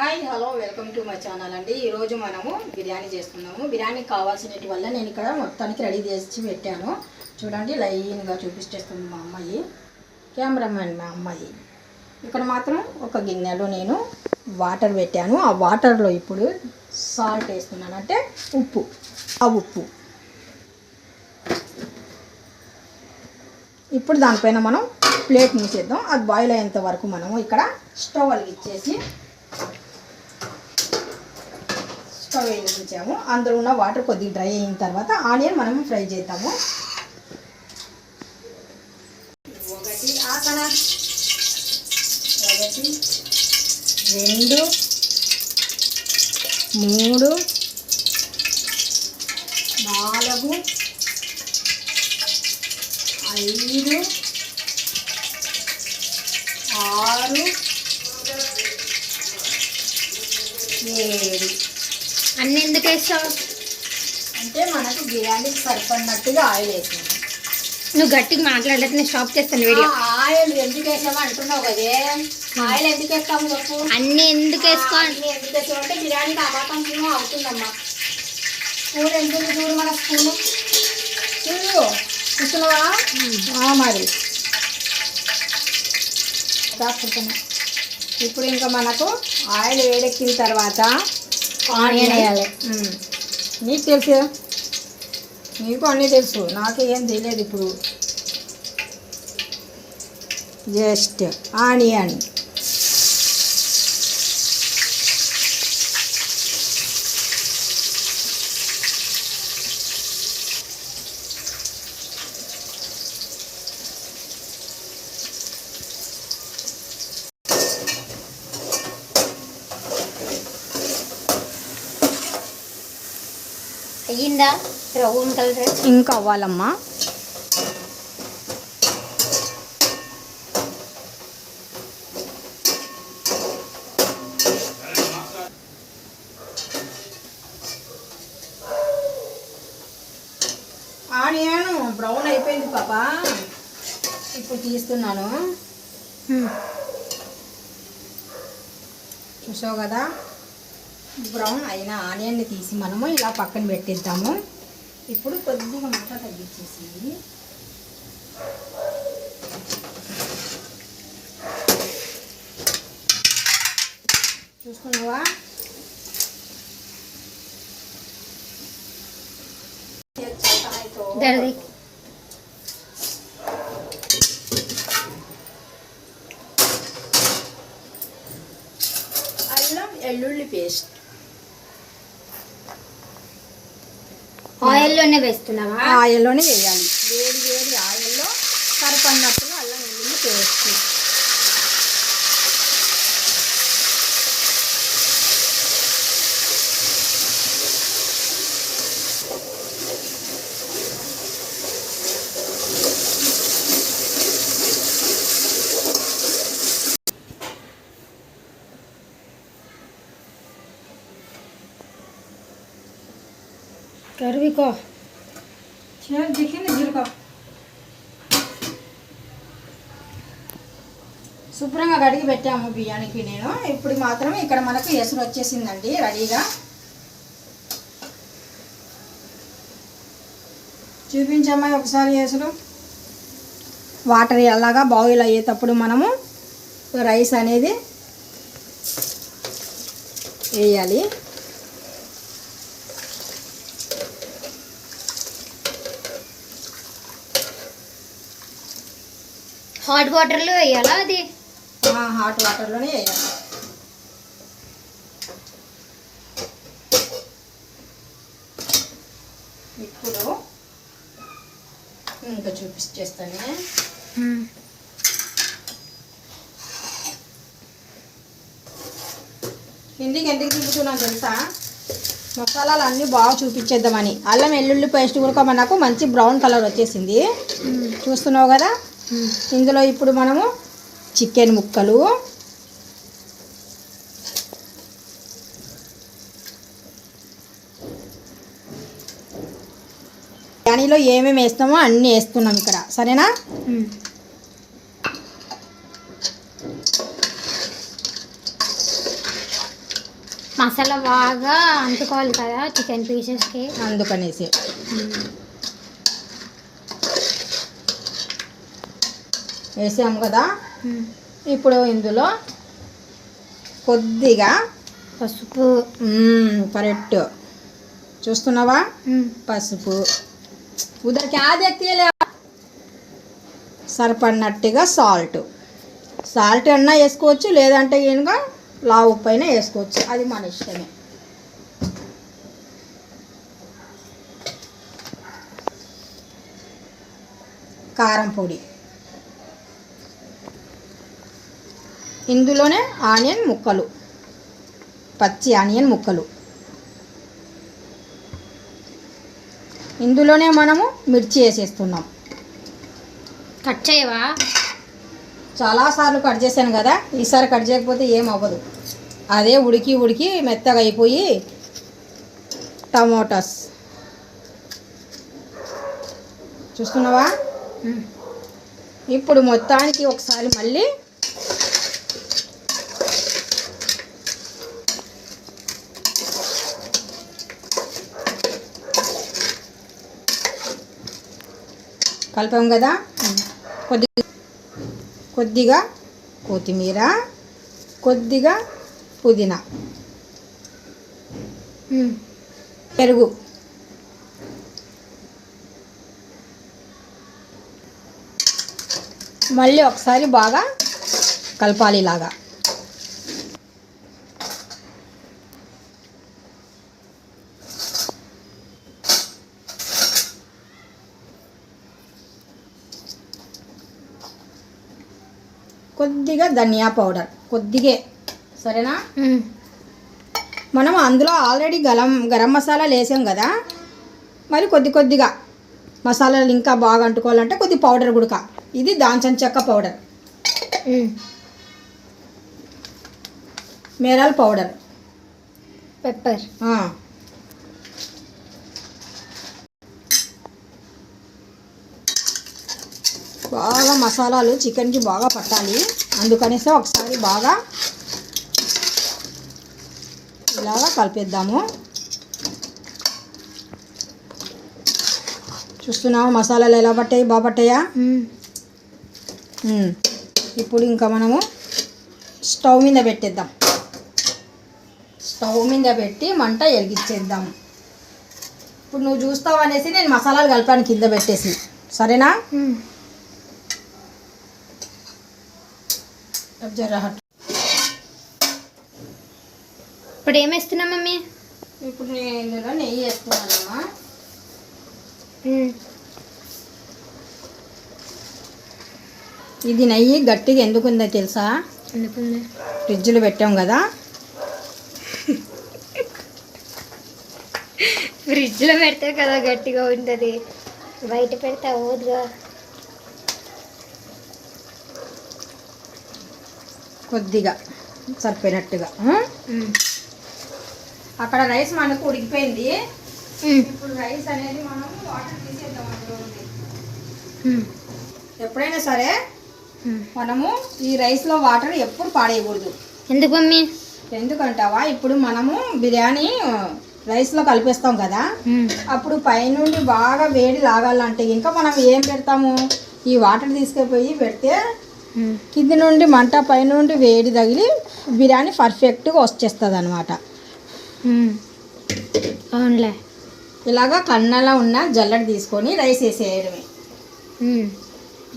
Hi hello welcome to my channel అండి. ఈరోజు మనము బిర్యానీ చేస్తున్నాము. బిర్యానీ కావాల్సినటి వల్ల నేను ఇక్కడ మొత్తానికి రెడీ చేసి పెట్టాను. చూడండి లైన్గా చూపించేస్తుంది మా అమ్మాయి. కెమెరామ్యాన్ మా అమ్మాయి. ఇక్కడ మాత్రం ఒక గిన్నెలో నేను వాటర్ పెట్టాను. ఆ వాటర్లో ఇప్పుడు సాల్ట్ వేస్తున్నాను. అంటే ఉప్పు. ఆ ఉప్పు. ఇప్పుడు దానిపైన మనం ప్లేట్ మూసేద్దాం. అది బాయిల్ అయ్యేంత వరకు మనము ఇక్కడ స్టవ్ అలిగిచ్చేసి స్టవ్ వేయించాము అందులో ఉన్న వాటర్ కొద్దిగా డ్రై అయిన తర్వాత ఆనియన్ మనం ఫ్రై చేద్దాము. ఒకటి ఆసన ఒకటి రెండు మూడు నాలుగు ఐదు ఆరు ఏడు. ఎందుకు వేస్తావు అంటే మనకు బిర్యానీకి సరిపడినట్టుగా ఆయిల్ వేసాము నువ్వు గట్టిగా మాట్లాడలేదు నేను స్టాప్ చేస్తాను వీడియో. ఆయిల్ ఎందుకు వేసాము అంటున్నావు కదే ఆయిల్ ఎందుకు వేస్తాము చెప్పు. అన్ని ఎందుకు వేసుకో? అన్నీ ఎందుకు వేసాము అంటే బిర్యానీకి అబాతం కిలో అవుతుందమ్మా. స్పూన్ ఉంది చూడు మన స్పూన్? చూడు చూస్తున్నావా మరి. ఇప్పుడు ఇంకా మనకు ఆయిల్ వేడెక్కిన తర్వాత ఆనియన్ వేయాలి. నీకు తెలుసు నీకు అన్నీ తెలుసు. నాకు ఏం తెలియదు ఇప్పుడు. Just onion. అయ్యిందా బ్రౌన్ కలర్ ఇంకా అవ్వాలమ్మా. ఆనియన్ బ్రౌన్ అయిపోయింది పాప. ఇప్పుడు తీస్తున్నాను. చూసావు కదా? బ్రౌన్ అయిన ఆనియన్ని తీసి మనము ఇలా పక్కన పెట్టేద్దాము. ఇప్పుడు కొద్దిగా మంట తగ్గించేసి చూసుకున్నావా? దర్ది అల్లం వెల్లుల్లి పేస్ట్ ఆయిల్లోనే వేస్తున్నావా? ఆయిల్లోనే వేయాలి. వేడి వేడి ఆయిల్లో సరిపడినప్పుడు అల్లం వెల్లుల్లి పేస్ట్. దిక్కింది జీలక శుభ్రంగా కడిగి పెట్టాము బియ్యానికి నేను. ఇప్పుడు మాత్రం ఇక్కడ మనకు ఎసురు వచ్చేసిందండి రెడీగా. చూపించమ్మా ఒకసారి ఎసురు. వాటర్ ఎలాగా బాయిల్ అయ్యేటప్పుడు మనము రైస్ అనేది వేయాలి. హాట్ వాటర్లో వేయాలా అది? హాట్ వాటర్లోనే వేయాలి. ఇప్పుడు ఇంకా చూపించేస్తాను కిందికి ఎందుకు చూపుతున్నాను తెలుసా? మసాలాలు అన్నీ బాగా చూపించేద్దామని. అల్లం వెల్లుల్లి పేస్ట్ కూడా మనకు మంచి బ్రౌన్ కలర్ వచ్చేసింది. చూస్తున్నావు కదా? ఇందులో ఇప్పుడు మనము చికెన్ ముక్కలు. బిర్యానీలో ఏమేమి వేస్తామో అన్నీ వేస్తున్నాం ఇక్కడ. సరేనా? మసాలా బాగా అంటుకోవాలి కదా చికెన్ పీసెస్కి. అందుకనేసి. వేసాము కదా. ఇప్పుడు ఇందులో కొద్దిగా పసుపు. కరెక్ట్. చూస్తున్నావా. పసుపు. ఉదర్ క్యా దేఖతీయలే సరిపడినట్టుగా సాల్ట్. సాల్ట్ అన్నా వేసుకోవచ్చు లేదంటే కనుక లావు అయినా వేసుకోవచ్చు. అది మన ఇష్టమే. కారం పొడి. ఇందులోనే ఆనియన్ ముక్కలు. పచ్చి ఆనియన్ ముక్కలు. ఇందులోనే మనము మిర్చి వేసేస్తున్నాం. కట్ చేయవా? చాలాసార్లు కట్ చేశాను కదా ఈసారి కట్ చేయకపోతే ఏం అవ్వదు. అదే ఉడికి ఉడికి మెత్తగా అయిపోయి టమోటాస్. చూస్తున్నావా. ఇప్పుడు మొత్తానికి ఒకసారి మళ్ళీ కలిపాం కదా? కొద్ది కొద్దిగా కొత్తిమీర కొద్దిగా పుదీనా. పెరుగు. మళ్ళీ ఒకసారి బాగా కలపాలి ఇలాగా కొద్దిగా ధనియా పౌడర్. కొద్దిగే. సరేనా. మనం అందులో ఆల్రెడీ గరం గరం మసాలాలు వేసాం కదా? మరి కొద్ది కొద్దిగా మసాలాలు ఇంకా బాగా అంటుకోవాలంటే కొద్ది పౌడర్ గుడక. ఇది దాల్చిన చెక్క పౌడర్. మేరాల్ పౌడర్. పెప్పర్. బాగా మసాలాలు చికెన్కి బాగా పట్టాలి. అందుకనేసి ఒకసారి బాగా ఇలాగా కలిపేద్దాము. చూస్తున్నాము మసాలాలు ఎలా పట్టాయి? బాగా పట్టాయా. ఇప్పుడు ఇంకా మనము స్టవ్ మీద పెట్టేద్దాం. స్టవ్ మీద పెట్టి మంట వెలిగించేద్దాం ఇప్పుడు నువ్వు చూస్తావు అనేసి నేను మసాలాలు కలిపాను కింద పెట్టేసి. సరేనా? జర. ఇప్పుడు ఏమేస్తున్నాం మమ్మీ? ఇప్పుడు నేను ఇందులో నెయ్యి వేసుకున్నానమ్మా మ్మ్. ఇది నెయ్యి గట్టిగా ఎందుకు ఉందో తెలుసా? ఎందుకుంది? ఫ్రిడ్జ్లో పెట్టాం కదా. ఫ్రిడ్జ్లో పెడితే కదా గట్టిగా ఉంటుంది. బయట పెడితే అవ్వదుగా. కొద్దిగా సరిపోయినట్టుగా. అక్కడ రైస్ మనకు ఉడికిపోయింది. ఇప్పుడు రైస్ అనేది మనం వాటర్ తీసేద్దాం. ఎప్పుడైనా సరే. మనము ఈ రైస్లో వాటర్ ఎప్పుడు పాడేయకూడదు ఎందుకు మమ్మీ ఎందుకంటావా ఇప్పుడు మనము బిర్యానీ రైస్లో కలిపేస్తాం కదా. అప్పుడు పైనుండి బాగా వేడి లాగాలంటే ఇంకా మనం ఏం పెడతాము ఈ వాటర్ తీసుకుపోయి పెడితే. కింది నుండి మంట పైనుండి వేడి తగిలి బిర్యానీ పర్ఫెక్ట్గా వచ్చేస్తుంది అనమాట. అవునులే. ఇలాగా కన్నలో ఉన్న జల్లెడ తీసుకొని రైస్ వేసేయడమే.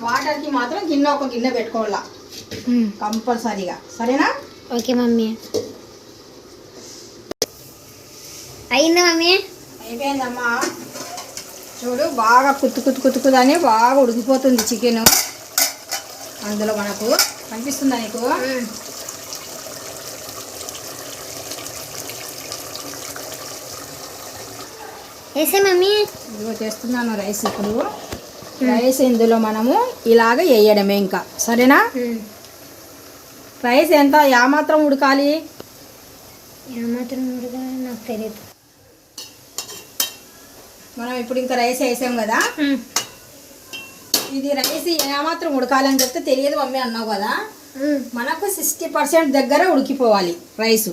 వాటర్కి మాత్రం గిన్నె ఒక గిన్నె పెట్టుకోవాలా. కంపల్సరీగా. సరేనా? Okay mummy. అయిందా మమ్మీ? అయిపోయిందమ్మా. చూడు బాగా కుత్తు కుత్తు కుత్తుకుదని బాగా ఉడికిపోతుంది చికెన్. అందులో మనకు కనిపిస్తుందా నీకు? వేసే మమ్మీ. ఇదిగో చేస్తున్నాను రైస్ ఇప్పుడు. రైస్ ఇందులో మనము ఇలాగ వేయడమే ఇంకా. సరేనా? రైస్ ఎంత? యా మాత్రం ఉడకాలి? ఏమాత్రం మురుగా నాకు తెలియదు మనం ఇప్పుడు ఇంకా రైస్ వేసాం కదా? ఇది రైస్ ఏమాత్రం ఉడకాలి అని చెప్తే తెలియదు మమ్మీ అన్నావు కదా. మనకు సిక్స్టీ పర్సెంట్ దగ్గర ఉడికిపోవాలి రైసు.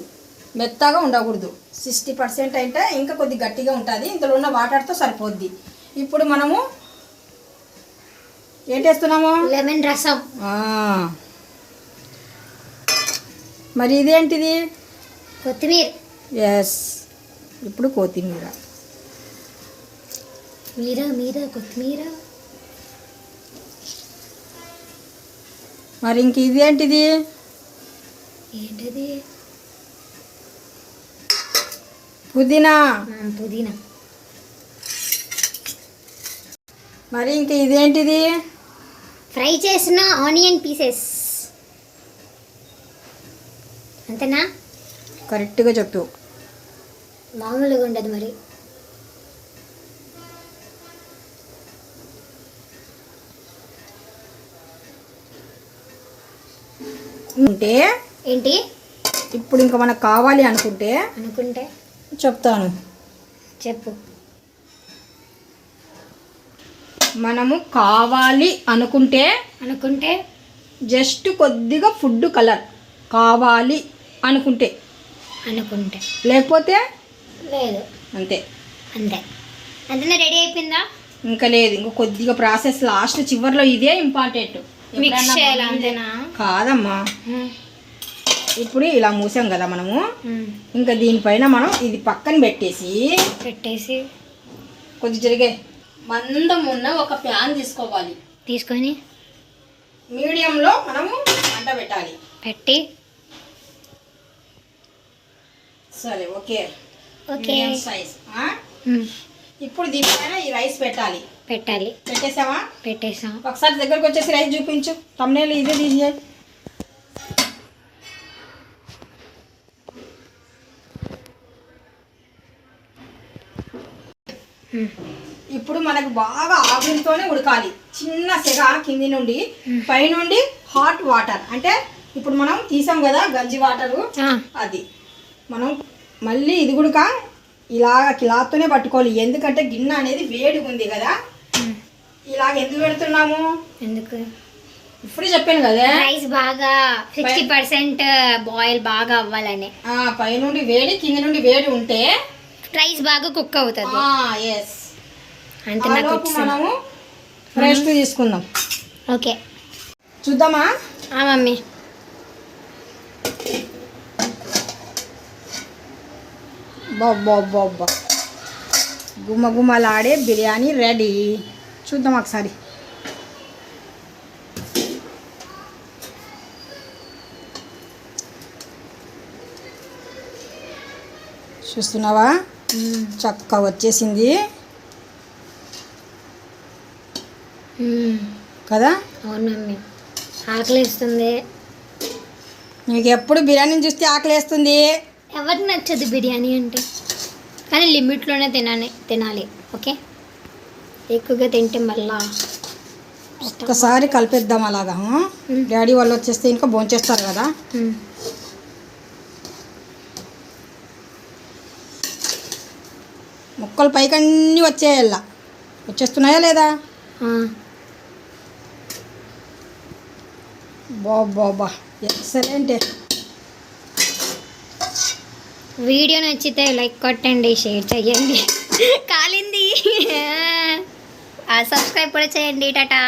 మెత్తగా ఉండకూడదు. సిక్స్టీ పర్సెంట్ అయితే ఇంకా కొద్ది గట్టిగా ఉంటుంది. ఇందులో ఉన్న వాటర్తో సరిపోద్ది. ఇప్పుడు మనము ఏం చేస్తున్నాము లెమన్ రసం. మరి ఇదేంటిది? కొత్తిమీర. ఎస్ ఇప్పుడు కొత్తిమీర. మీర మీర కొత్తిమీర. మరి ఇంక ఇదేంటిది? ఏంటది? పుదీనా. పుదీనా. మరి ఇంక ఇదేంటిది? ఫ్రై చేసిన ఆనియన్ పీసెస్. అంతేనా? కరెక్ట్గా చెప్పు. మామూలుగా ఉండదు మరి. ఉంటే ఏంటి? ఇప్పుడు ఇంకా మనకు కావాలి అనుకుంటే అనుకుంటే? చెప్తాను. చెప్పు. మనము కావాలి అనుకుంటే అనుకుంటే? జస్ట్ కొద్దిగా ఫుడ్ కలర్ కావాలి అనుకుంటే. అనుకుంటే. లేకపోతే లేదు. అంతే. అంతే. అంతనే? రెడీ అయిపోయిందా? ఇంకా లేదు. ఇంకా కొద్దిగా ప్రాసెస్ లాస్ట్ చివర్లో ఇదే ఇంపార్టెంట్. మిక్స్ చేయాలి అంతేనా? కాదమ్మా. ఇప్పుడు ఇలా మూసాం కదా మనము. ఇంకా దీనిపైన మనం ఇది పక్కన పెట్టేసి పెట్టేసి కొద్ది జరిగే. మందం ఉన్న ఒక ప్యాన్ తీసుకోవాలి. తీసుకొని మీడియంలో మనము మంట పెట్టాలి. పెట్టి సరే ఓకే. ఓకే. Medium size. ఇప్పుడు దీనిపైన ఈ రైస్ పెట్టాలి. పెట్టాలి. పెట్టేసావా? పెట్టేసాం. ఒకసారి దగ్గరకు వచ్చేసి రైస్ చూపించు. తమ్నేలు ఇదే తీసే ఉమ్. ఇప్పుడు మనకు బాగా ఆవిరితోనే ఉడకాలి. చిన్న సెగ కింది నుండి పైనుండి హాట్ వాటర్. అంటే ఇప్పుడు మనం తీసాం కదా గంజి వాటరు అది. మనం మళ్ళీ ఇది కూడా ఇలాగ క్లాత్తోనే పట్టుకోవాలి. ఎందుకంటే గిన్నె అనేది వేడిగా ఉంది కదా. ఇలాగ ఎందుకు పెడుతున్నాము? ఎందుకు? ఇప్పుడు చెప్పాను కదా. రైస్ బాగా సిక్స్టీ పర్సెంట్ బాయిల్ బాగా అవ్వాలని. ఆ, పైనుండి వేడి కింద నుండి వేడి ఉంటే రైస్ బాగా కుక్ అవుతుంది. ఎస్ అంతే నాకు మనము తీసుకుందాం. ఓకే. చూద్దామా? మమ్మీ. బాబ్బా గుమ్మ గుమ్మలాడే బిర్యానీ రెడీ. చూద్దాం ఒకసారి. చూస్తున్నావా. చక్క వచ్చేసింది. కదా? అవును మమ్మీ ఆకలిస్తుంది. నీకు ఎప్పుడు బిర్యానీని చూస్తే ఆకలేస్తుంది. ఎవరికి నచ్చదు బిర్యానీ అంటే? కానీ లిమిట్లోనే తినాలి తినాలి. ఓకే? ఎక్కువగా తింటే మళ్ళా ఒక్కసారి కలిపేద్దాం అలాగా. డాడీ వాళ్ళు వచ్చేస్తే ఇంకా భోంచేస్తారు కదా. ముక్కలు పైకన్నీ వచ్చేయాల. వచ్చేస్తున్నాయా లేదా? బాబా ఎక్సలెంట్. వీడియో నచ్చితే లైక్ కొట్టండి షేర్ చేయండి. కాలింది. సబ్స్క్రైబ్ కూడా చేయండి టాటా.